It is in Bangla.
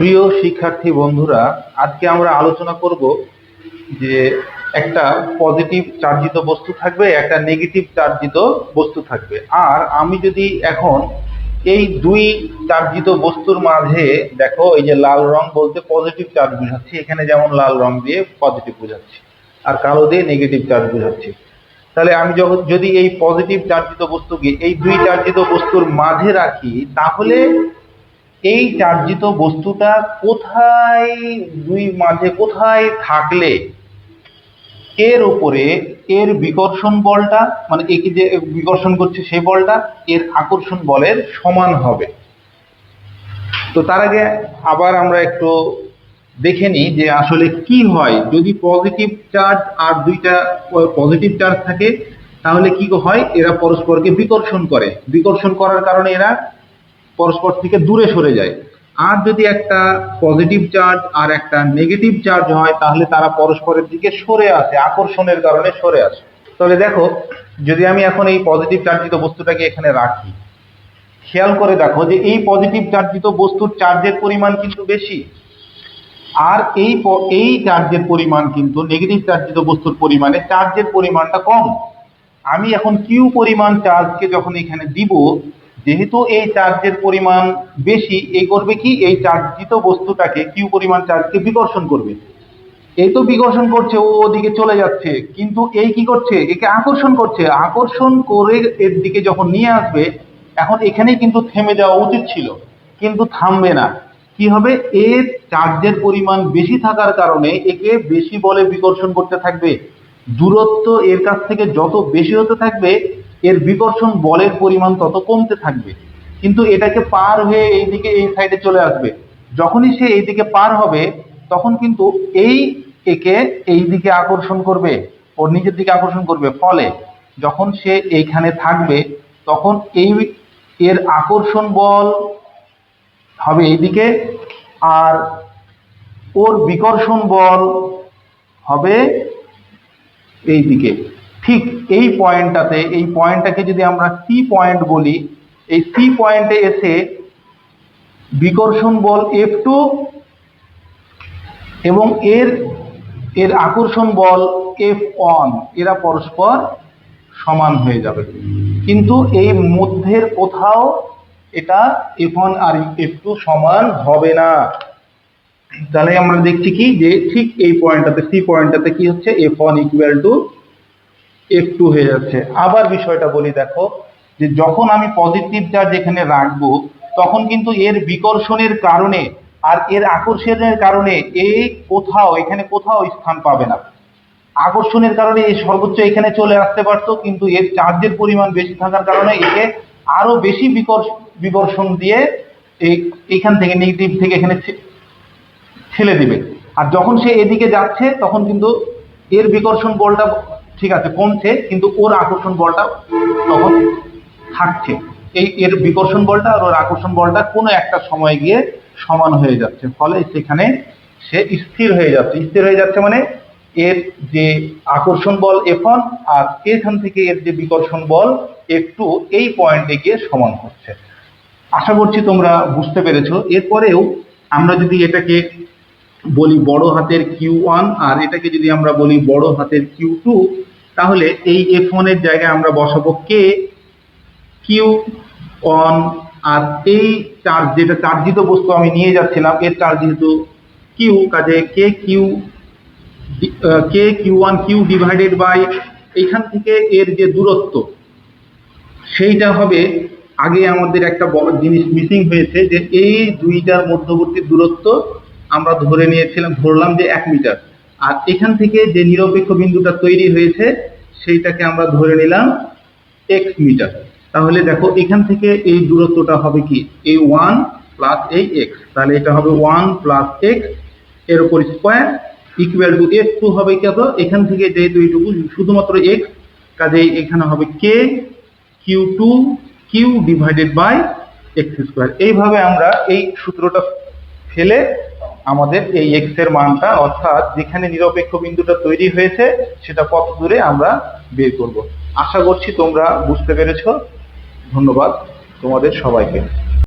প্রিয় শিক্ষার্থী বন্ধুরা, আজকে আমরা আলোচনা করব যে একটা পজিটিভ চার্জিত বস্তু থাকবে, একটা নেগেটিভ চার্জিত বস্তু থাকবে। আর আমি যদি এখন এই দুই চার্জিত বস্তুর মাঝে, দেখো এই যে লাল রং বলতে পজিটিভ চার্জ বোঝাচ্ছি, এখানে যেমন লাল রং দিয়ে পজিটিভ বোঝাচ্ছি, আর কালো দিয়ে নেগেটিভ চার্জ বোঝাচ্ছি। তাহলে আমি যখন যদি এই পজিটিভ চার্জিত বস্তুকে, এই দুই চার্জিত বস্তুর মাঝে রাখি, তাহলে এই চার্জিত বস্তুটা কোথায় দুই মাঝে কোথায় থাকলে এর উপরে এর বিকর্ষণ বলটা মানে একে যে বিকর্ষণ করছে সেই বলটা, এর আকর্ষণ বলের সমান হবে। তো তার আগে আবার আমরা একটু দেখে নিই যে আসলে কি হয়। যদি পজিটিভ চার্জ আর দুইটা পজিটিভ চার্জ থাকে, তাহলে কি হয়? এরা পরস্পরকে বিকর্ষণ করে। বিকর্ষণ করার কারণে এরা পরস্পর থেকে দূরে সরে যায়। আর যদি একটা পজিটিভ চার্জ আর একটা নেগেটিভ চার্জ হয়, তাহলে তারা পরস্পরের দিকে সরে আসে, আকর্ষণের কারণে সরে আসে। তাহলে দেখো, যদি আমি এখন এই পজিটিভ চার্জিত বস্তুটাকে এখানে রাখি, খেয়াল করে দেখো যে এই পজিটিভ চার্জিত বস্তুর চার্জের পরিমাণ কিন্তু বেশি, আর এই এই চার্জের পরিমাণ কিন্তু নেগেটিভ চার্জিত বস্তুর পরিমাণে চার্জের পরিমাণটা কম। আমি এখন কিউ পরিমাণ চার্জকে যখন এখানে দিব যেহেতু এই চার্জের পরিমাণ বেশি এই করবে কি? এই চার্জিত বস্তুটাকে কিউ পরিমাণ চার্জকে বিকর্ষণ করবে। এই তো বিকর্ষণ করছে, ও ওদিকে চলে যাচ্ছে, কিন্তু এই কি করছে? একে আকর্ষণ করছে। আকর্ষণ করে এর দিকে যখন নিয়ে আসবে, এখন এখানেই কিন্তু থেমে যাওয়া উচিত ছিল, কিন্তু থামবে না। কি হবে? এর চার্জের পরিমাণ বেশি থাকার কারণে একে বেশি বলে বিকর্ষণ করতে থাকবে। দূরত্ব এর কাছ থেকে যত বেশি হতে থাকবে এর বিকর্ষণ বলের পরিমাণ তত কমতে থাকবে। কিন্তু এটাকে পার হয়ে এইদিকে এই সাইডে চলে আসবে। যখনই সে এইদিকে পার হবে, তখন কিন্তু এই একে এই দিকে আকর্ষণ করবে, ওর নিজের দিকে আকর্ষণ করবে। ফলে যখন সে এইখানে থাকবে, তখন এই এর আকর্ষণ বল হবে এইদিকে আর ওর বিকর্ষণ বল হবে এই দিকে ঠিক এই পয়েন্টটাতে, এই পয়েন্টটাকে যদি আমরা সি পয়েন্ট বলি, এই সি পয়েন্টে এসে বিকর্ষণ বল এফ টু এবং এর এর আকর্ষণ বল এফ ওয়ান এরা পরস্পর সমান হয়ে যাবে। কিন্তু এই মধ্যের কোথাও এটা এফ ওয়ান আর এফ টু সমান হবে না। তাহলে আমরা দেখছি কি? যে ঠিক এই পয়েন্টটাতে সি পয়েন্টটাতে কি হচ্ছে? F one equal to F two হয়ে যাচ্ছে। আবার বিষয়টা বলি দেখো, যে যখন আমি পজিটিভ চার্জ এখানে রাখব, তখন কিন্তু এর বিকর্ষণের কারণে আর এর আকর্ষণের কারণে এই কোথাও, এখানে কোথাও স্থান পাবে না। আকর্ষণের কারণে এই সর্বোচ্চ এখানে চলে আসতে পারতো, কিন্তু এর চার্জের পরিমাণ বেশি থাকার কারণে একে আরও বেশি বিকর্ষ- বিকর্ষণ দিয়ে এখান থেকে নেগেটিভ থেকে এখানে ছে- ঠেলে দিবে। আর যখন সে এদিকে যাচ্ছে, তখন কিন্তু এর বিকর্ষণ বলটা ঠিক আছে, কমছে, কিন্তু ওর আকর্ষণ বলটা তখন থাকছে এই এর বিকর্ষণ বলটা আর ওর আকর্ষণ বলটা কোনো একটা সময় গিয়ে সমান হয়ে যাচ্ছে। ফলে সেখানে সে স্থির হয়ে যাচ্ছে। স্থির হয়ে যাচ্ছে মানে এর যে আকর্ষণ বল এখন আর এখান থেকে এর যে বিকর্ষণ বল একটু এই পয়েন্টে গিয়ে সমান হচ্ছে। আশা করছি তোমরা বুঝতে পেরেছ। এরপরেও আমরা যদি এটাকে বলি বড় হাতের কিউ ওয়ান আর এটাকে যদি আমরা বলি বড় হাতের কিউ টু তাহলে এই এফ এর জায়গায় আমরা বসাবো কে কিউ ওয়ান আর এই চার্জ যেটা চার্জিত বস্তু আমি নিয়ে যাচ্ছিলাম, এর চার্জ যেহেতু কিউ কাজে K Q K Q one Q divided by এইখান থেকে এর যে দূরত্ব, সেইটা হবে আগে আমাদের একটা জিনিস মিসিং হয়েছে যে এই দুইটার মধ্যবর্তী দূরত্ব আমরা ধরে নিয়েছিলাম, ধরলাম যে এক মিটার। আর এখান থেকে যে নিরপেক্ষ বিন্দুটা তৈরি হয়েছে সেইটাকে আমরা ধরে নিলাম এক্স মিটার। তাহলে দেখো এখান থেকে এই দূরত্বটা হবে কি? এই ওয়ান প্লাস এই এক্স তাহলে এটা হবে ওয়ান প্লাস এক্সের উপর square equal to X two হবে কত এখান থেকে যেহেতু এইটুকু শুধুমাত্র এক্স কাজেই এখানে হবে K Q two Q divided by X square এইভাবে আমরা এই সূত্রটা ফেলে আমাদের এই এক্সের মানটা, অর্থাৎ যেখানে নিরপেক্ষ বিন্দুটা তৈরি হয়েছে, সেটা কত দূরে আমরা বের করব। আশা করছি তোমরা বুঝতে পেরেছ। ধন্যবাদ তোমাদের সবাইকে।